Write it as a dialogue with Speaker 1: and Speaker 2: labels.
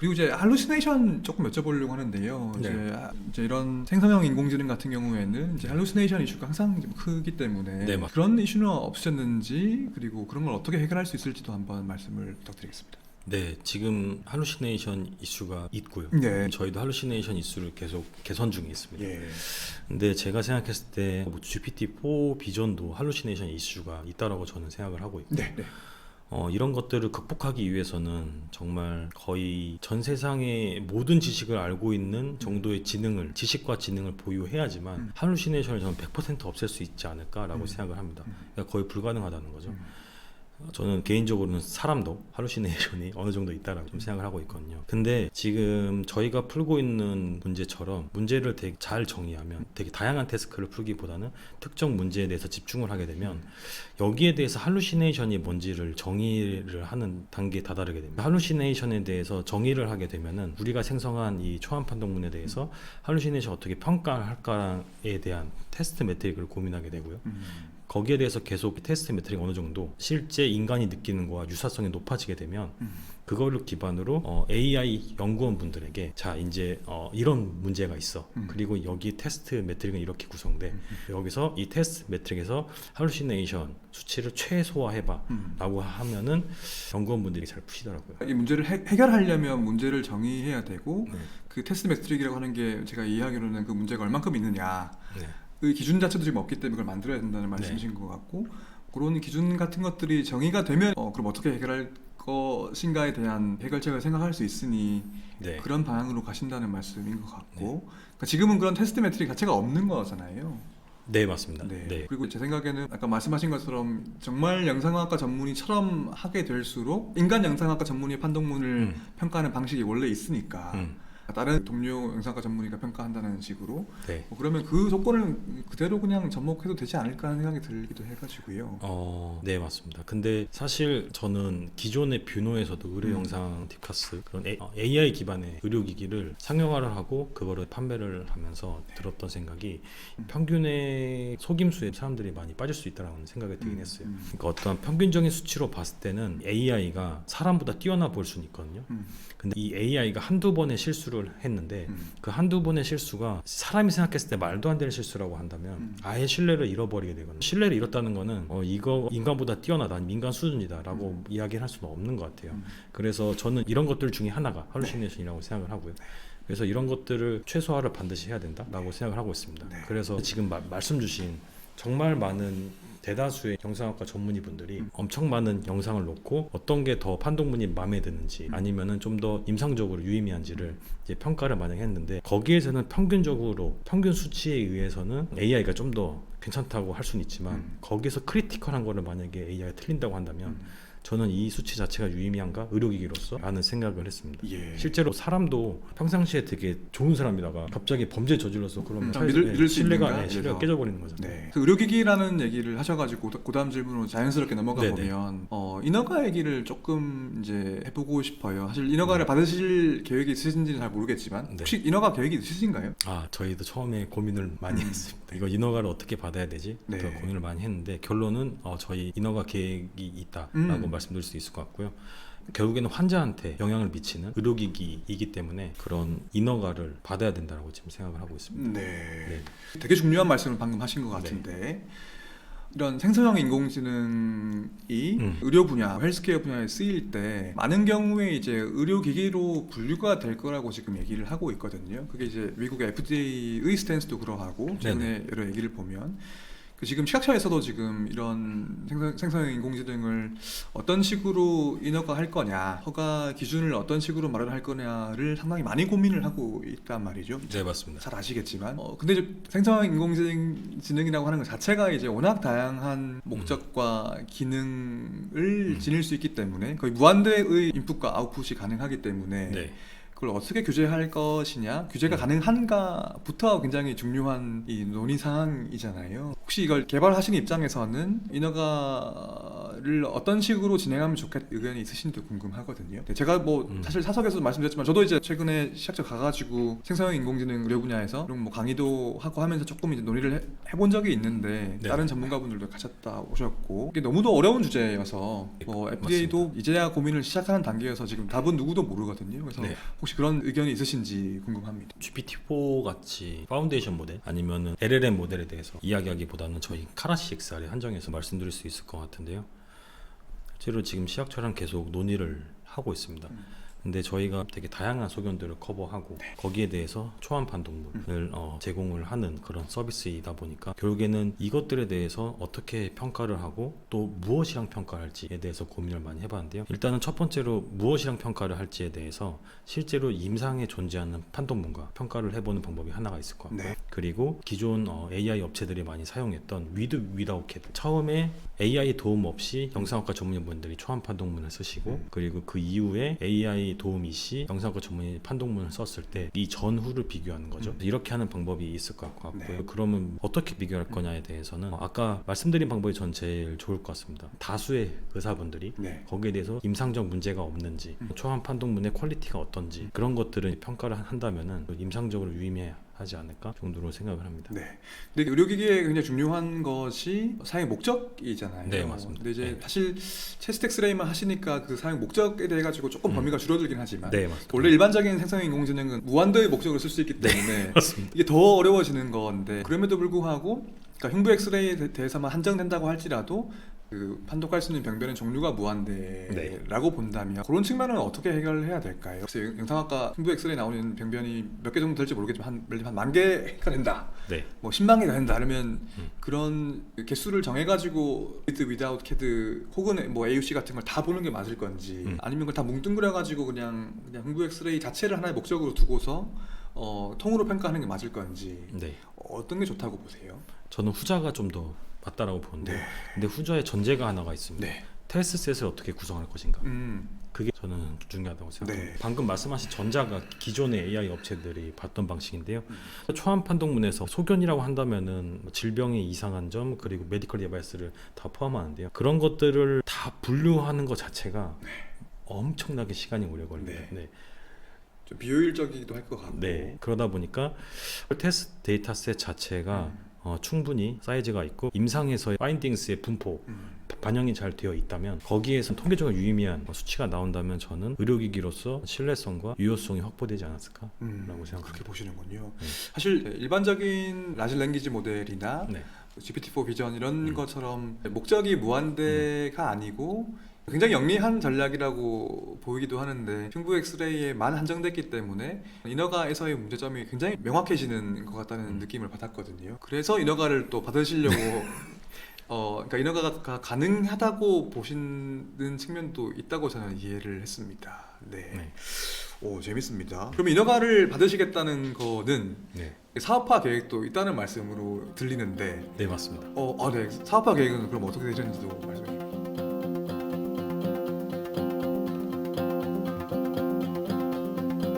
Speaker 1: 그리고 이제 할루시네이션 조금 여쭤보려고 하는데요.
Speaker 2: 네.
Speaker 1: 이제, 아, 이제 이런 생성형 인공지능 같은 경우에는 이제 할루시네이션 이슈가 항상 좀 크기 때문에
Speaker 2: 네, 맞-
Speaker 1: 그런 이슈는 없으셨는지 그리고 그런 걸 어떻게 해결할 수 있을지도 한번 말씀을 부탁드리겠습니다.
Speaker 2: 네, 지금 할루시네이션 이슈가 있고요.
Speaker 1: 네.
Speaker 2: 저희도 할루시네이션 이슈를 계속 개선 중에 있습니다.
Speaker 1: 예.
Speaker 2: 근데 제가 생각했을 때 뭐 GPT-4 비전도 할루시네이션 이슈가 있다라고 저는 생각을 하고 있고
Speaker 1: 네. 네.
Speaker 2: 어, 이런 것들을 극복하기 위해서는 정말 거의 전 세상의 모든 지식을 알고 있는 정도의 지능을 지식과 지능을 보유해야지만
Speaker 1: 음.
Speaker 2: 할루시네이션을 저는 100% 없앨 수 있지 않을까라고
Speaker 1: 음.
Speaker 2: 생각을 합니다.
Speaker 1: 음.
Speaker 2: 그러니까 거의 불가능하다는 거죠.
Speaker 1: 음.
Speaker 2: 저는 개인적으로는 사람도 할루시네이션이 어느 정도 있다라고 좀 생각을 하고 있거든요. 근데 지금 저희가 풀고 있는 문제처럼 문제를 되게 잘 정의하면 되게 다양한 태스크를 풀기보다는 특정 문제에 대해서 집중을 하게 되면 여기에 대해서 할루시네이션이 뭔지를 정의를 하는 단계에 다다르게 됩니다. 할루시네이션에 대해서 정의를 하게 되면은 우리가 생성한 이 초안 판독문에 대해서 할루시네이션 어떻게 평가할까에 대한 테스트 매트릭을 고민하게 되고요.
Speaker 1: 음.
Speaker 2: 거기에 대해서 계속 테스트 매트릭 어느 정도 실제 인간이 느끼는 거와 유사성이 높아지게 되면
Speaker 1: 음.
Speaker 2: 그거를 기반으로 어, AI 연구원 분들에게 자 이제 어, 이런 문제가 있어
Speaker 1: 음.
Speaker 2: 그리고 여기 테스트 매트릭은 이렇게 구성돼
Speaker 1: 음.
Speaker 2: 여기서 이 테스트 매트릭에서 할루시네이션 수치를 최소화해봐
Speaker 1: 음.
Speaker 2: 라고 하면은 연구원 분들이 잘 푸시더라고요
Speaker 1: 이 문제를 해, 해결하려면 문제를 정의해야 되고
Speaker 2: 네.
Speaker 1: 그 테스트 매트릭이라고 하는 게 제가 이해하기로는 그 문제가 얼만큼 있느냐
Speaker 2: 네.
Speaker 1: 그 기준 자체도 지금 없기 때문에 그걸 만들어야 된다는 말씀이신 것 같고 그런 기준 같은 것들이 정의가 되면 어, 그럼 어떻게 해결할 것인가에 대한 해결책을 생각할 수 있으니
Speaker 2: 네.
Speaker 1: 그런 방향으로 가신다는 말씀인 것 같고 그러니까 지금은 그런 테스트 매트릭 자체가 없는 거잖아요.
Speaker 2: 네 맞습니다
Speaker 1: 네.
Speaker 2: 네.
Speaker 1: 그리고 제 생각에는 아까 말씀하신 것처럼 정말 영상학과 전문의처럼 하게 될수록 인간 영상학과 전문의의 판독문을
Speaker 2: 음.
Speaker 1: 평가하는 방식이 원래 있으니까
Speaker 2: 음.
Speaker 1: 다른 동료 영상학과 전문의가 평가한다는 식으로
Speaker 2: 네.
Speaker 1: 뭐 그러면 그 조건을 그대로 그냥 접목해도 되지 않을까 하는 생각이 들기도 해가지고요.
Speaker 2: 어, 네 맞습니다. 근데 사실 저는 기존의 뷰노에서도 의료
Speaker 1: 음.
Speaker 2: 영상 디카스 그런 A, i 기반의 의료 기기를 상용화를 하고 그거를 판매를 하면서 들었던 생각이
Speaker 1: 음.
Speaker 2: 평균의 속임수에 사람들이 많이 빠질 수 있다라는 생각이 들긴
Speaker 1: 음,
Speaker 2: 했어요.
Speaker 1: 음.
Speaker 2: 그러니까 어떤 평균적인 수치로 봤을 때는 AI가 사람보다 뛰어나 볼 수는 있거든요.
Speaker 1: 음,
Speaker 2: 근데 이 AI가 한두 번의 실수를 했는데
Speaker 1: 음,
Speaker 2: 그 한두 번의 실수가 사람이 생각했을 때 말도 안 되는 실수라고 한다면
Speaker 1: 음.
Speaker 2: 아예 신뢰를 잃어버리게 되거든요. 신뢰를 잃었다는 거는 어, 이거 인간보다 뛰어나다, 인간 수준이다라고 이야기를 할 수는 없는 것 같아요.
Speaker 1: 음.
Speaker 2: 그래서 저는 이런 것들 중에 하나가 할루시네이션이라고 생각을 하고요. 그래서 이런 것들을 최소화를 반드시 해야 된다라고 생각을 하고 있습니다.
Speaker 1: 네.
Speaker 2: 그래서 지금 마- 말씀 주신 정말 많은 대다수의 영상학과 전문의분들이
Speaker 1: 음.
Speaker 2: 엄청 많은 영상을 놓고 어떤 게 더 판독문이 마음에 드는지
Speaker 1: 음.
Speaker 2: 아니면은 좀 더 임상적으로 유의미한지를 이제 평가를 만약에 했는데 거기에서는 평균적으로 평균 수치에 의해서는 AI가 좀 더 괜찮다고 할 수는 있지만
Speaker 1: 음.
Speaker 2: 거기서 크리티컬한 거를 만약에 AI가 틀린다고 한다면
Speaker 1: 음.
Speaker 2: 저는 이 수치 자체가 유의미한가 의료기기로서 라는 생각을 했습니다.
Speaker 1: 예.
Speaker 2: 실제로 사람도 평상시에 되게 좋은 사람이다가 갑자기 범죄 저질러서 그러면
Speaker 1: 음, 믿을-
Speaker 2: 네,
Speaker 1: 믿을 수
Speaker 2: 신뢰가? 네, 신뢰가. 깨져버리는 거잖아요.
Speaker 1: 네. 그 의료기기라는 얘기를 하셔가지고 그 다음 질문으로 자연스럽게 넘어가
Speaker 2: 네네.
Speaker 1: 보면 어, 인허가 얘기를 조금 이제 해보고 싶어요. 사실 인허가를
Speaker 2: 네.
Speaker 1: 받으실 계획이 있으신지는 잘 모르겠지만
Speaker 2: 네.
Speaker 1: 혹시 인허가 계획이 있으신가요?
Speaker 2: 아 저희도 처음에 고민을 많이
Speaker 1: 음.
Speaker 2: 했습니다. 이거 인허가를 어떻게 받아야 되지?
Speaker 1: 네.
Speaker 2: 그 고민을 많이 했는데 결론은 어, 저희 인허가 계획이 있다라고
Speaker 1: 음.
Speaker 2: 말씀드릴 수 있을 것 같고요. 결국에는 환자한테 영향을 미치는 의료기기이기 때문에 그런 인허가를 받아야 된다고 지금 생각을 하고 있습니다.
Speaker 1: 네.
Speaker 2: 네.
Speaker 1: 되게 중요한 말씀을 방금 하신 것 같은데 이런 생성형 인공지능이
Speaker 2: 음.
Speaker 1: 의료 분야, 헬스케어 분야에 쓰일 때 많은 경우에 이제 의료 기기로 분류가 될 거라고 지금 얘기를 하고 있거든요. 그게 이제 미국의 FDA의 스탠스도 그러하고 최근에 여러 얘기를 보면 그 지금 시각처에서도 지금 이런 생성, 생성형 인공지능을 어떤 식으로 인허가 할 거냐, 허가 기준을 어떤 식으로 마련할 거냐를 상당히 많이 고민을 하고 있단 말이죠.
Speaker 2: 네 맞습니다.
Speaker 1: 잘 아시겠지만 어, 근데 이제 생성 인공지능이라고 하는 것 자체가 이제 워낙 다양한 목적과 기능을
Speaker 2: 음.
Speaker 1: 지닐 수 있기 때문에 거의 무한대의 인풋과 아웃풋이 가능하기 때문에
Speaker 2: 네.
Speaker 1: 그걸 어떻게 규제할 것이냐, 규제가 가능한가부터 굉장히 중요한 이 논의 사항이잖아요. 혹시 이걸 개발하시는 입장에서는 인허가 를 어떤 식으로 진행하면 좋겠 의견이 있으신지 궁금하거든요. 네, 제가 뭐
Speaker 2: 음.
Speaker 1: 사실 사석에서도 말씀드렸지만 저도 이제 최근에 시작처 가가지고 생성형 인공지능 의료 분야에서 이런 뭐 강의도 하고 하면서 조금 이제 논의를 해, 해본 적이 있는데
Speaker 2: 네.
Speaker 1: 다른 전문가분들도 가셨다 오셨고 이게 너무도 어려운 주제여서 뭐 FDA도 이제야 고민을 시작하는 단계여서 지금 답은 누구도 모르거든요. 그래서
Speaker 2: 네.
Speaker 1: 혹시 그런 의견이 있으신지 궁금합니다.
Speaker 2: GPT-4 같이 파운데이션 모델 아니면은 LLM 모델에 대해서 이야기하기보다는 저희 카라시 XR에 한정해서 말씀드릴 수 있을 것 같은데요. 실제로 지금 시학처랑 계속 논의를 하고 있습니다.
Speaker 1: 음.
Speaker 2: 근데 저희가 되게 다양한 소견들을 커버하고 거기에 대해서 초안 판독문을 어, 제공을 하는 그런 서비스이다 보니까 결국에는 이것들에 대해서 어떻게 평가를 하고 또 무엇이랑 평가할지에 대해서 고민을 많이 해봤는데요. 일단은 첫 번째로 무엇이랑 평가를 할지에 대해서 실제로 임상에 존재하는 판독문과 평가를 해보는 방법이 하나가 있을 것 같고요.
Speaker 1: 네.
Speaker 2: 그리고 기존 어, AI 업체들이 많이 사용했던 위드 캐드 처음에 AI 도움 없이 영상학과 전문의분들이 초안 판독문을 쓰시고
Speaker 1: 음.
Speaker 2: 그리고 그 이후에 AI 도움이 시 영상학과 전문의 판독문을 썼을 때 이 전후를 비교하는 거죠.
Speaker 1: 음.
Speaker 2: 이렇게 하는 방법이 있을 것 같고요.
Speaker 1: 네.
Speaker 2: 그러면 어떻게 비교할 거냐에 대해서는 어, 아까 말씀드린 방법이 전 제일 좋을 것 같습니다. 다수의 의사분들이
Speaker 1: 네.
Speaker 2: 거기에 대해서 임상적 문제가 없는지
Speaker 1: 음.
Speaker 2: 초안 판독문의 퀄리티가 어떤지 그런 것들을 평가를 한다면은 임상적으로 유의미 하지 않을까 정도로 생각을 합니다.
Speaker 1: 네. 근데 의료기기에 굉장히 중요한 것이 사용 목적이잖아요.
Speaker 2: 네, 맞습니다.
Speaker 1: 근데 이제
Speaker 2: 네.
Speaker 1: 사실 체스트 엑스레이만 하시니까 그 사용 목적에 대해 가지고 조금
Speaker 2: 음.
Speaker 1: 범위가 줄어들긴 하지만
Speaker 2: 네 맞습니다.
Speaker 1: 원래 일반적인 생성형 인공지능은 무한도의 목적으로 쓸수 있기 때문에
Speaker 2: 맞습니다.
Speaker 1: 이게 더 어려워지는 건데 그럼에도 불구하고 그러니까 흉부 엑스레이에 대- 대해서만 한정된다고 할지라도 그 판독할 수 있는 병변의 종류가 무한대라고 본다면 그런 측면은 어떻게 해결을 해야 될까요? 글쎄 영상학과 흉부 엑스레이 나오는 병변이 몇 개 정도 될지 모르겠지만 한 예를 들면 만 개가 된다.
Speaker 2: 네.
Speaker 1: 뭐 10만 개가 된다 그러면
Speaker 2: 음.
Speaker 1: 그런 개수를 정해가지고 with, without CAD 혹은 뭐 AUC 같은 걸 다 보는 게 맞을 건지
Speaker 2: 음.
Speaker 1: 아니면 그걸 다 뭉뚱그려가지고 그냥 그냥 흉부 엑스레이 자체를 하나의 목적으로 두고서 어, 통으로 평가하는 게 맞을 건지
Speaker 2: 네.
Speaker 1: 어떤 게 좋다고 보세요?
Speaker 2: 저는 후자가 좀더 맞다라고 보는데
Speaker 1: 네.
Speaker 2: 근데 후자의 전제가 하나가 있습니다.
Speaker 1: 네.
Speaker 2: 테스트 셋을 어떻게 구성할 것인가.
Speaker 1: 음.
Speaker 2: 그게 저는 중요하다고 생각합니다.
Speaker 1: 네.
Speaker 2: 방금 말씀하신 전자가 기존의 AI 업체들이 봤던 방식인데요.
Speaker 1: 음.
Speaker 2: 초안 판독문에서 소견이라고 한다면은 뭐 질병의 이상한 점 그리고 메디컬 디바이스를 다 포함하는데요. 그런 것들을 다 분류하는 것 자체가 엄청나게 시간이 오래 걸립니다.
Speaker 1: 네.
Speaker 2: 네.
Speaker 1: 좀 비효율적이기도 할 것 같고.
Speaker 2: 네. 그러다 보니까 테스트 데이터셋 자체가
Speaker 1: 음.
Speaker 2: 어, 충분히 사이즈가 있고 임상에서의 파인딩스의 분포
Speaker 1: 음.
Speaker 2: 반영이 잘 되어 있다면 거기에서 통계적으로 유의미한 수치가 나온다면 저는 의료기기로서 신뢰성과 유효성이 확보되지 않았을까라고
Speaker 1: 음,
Speaker 2: 생각합니다.
Speaker 1: 그렇게 보시는군요.
Speaker 2: 네.
Speaker 1: 사실 일반적인 라지 랭귀지 모델이나
Speaker 2: 네.
Speaker 1: GPT-4 비전 이런
Speaker 2: 음.
Speaker 1: 것처럼 목적이 무한대가 아니고 굉장히 영리한 전략이라고 보이기도 하는데 흉부 엑스레이에만 한정됐기 때문에 인허가에서의 문제점이 굉장히 명확해지는 것 같다는
Speaker 2: 음.
Speaker 1: 느낌을 받았거든요. 그래서 인허가를 또 받으시려고 어, 그러니까 인허가가 가능하다고 보시는 측면도 있다고 저는 이해를 했습니다. 네.
Speaker 2: 네.
Speaker 1: 오 재밌습니다. 그럼 인허가를 받으시겠다는 거는
Speaker 2: 네.
Speaker 1: 사업화 계획도 있다는 말씀으로 들리는데
Speaker 2: 네 맞습니다.
Speaker 1: 어, 아, 네. 사업화 계획은 그럼 어떻게 되시는지도 말씀해 주세요.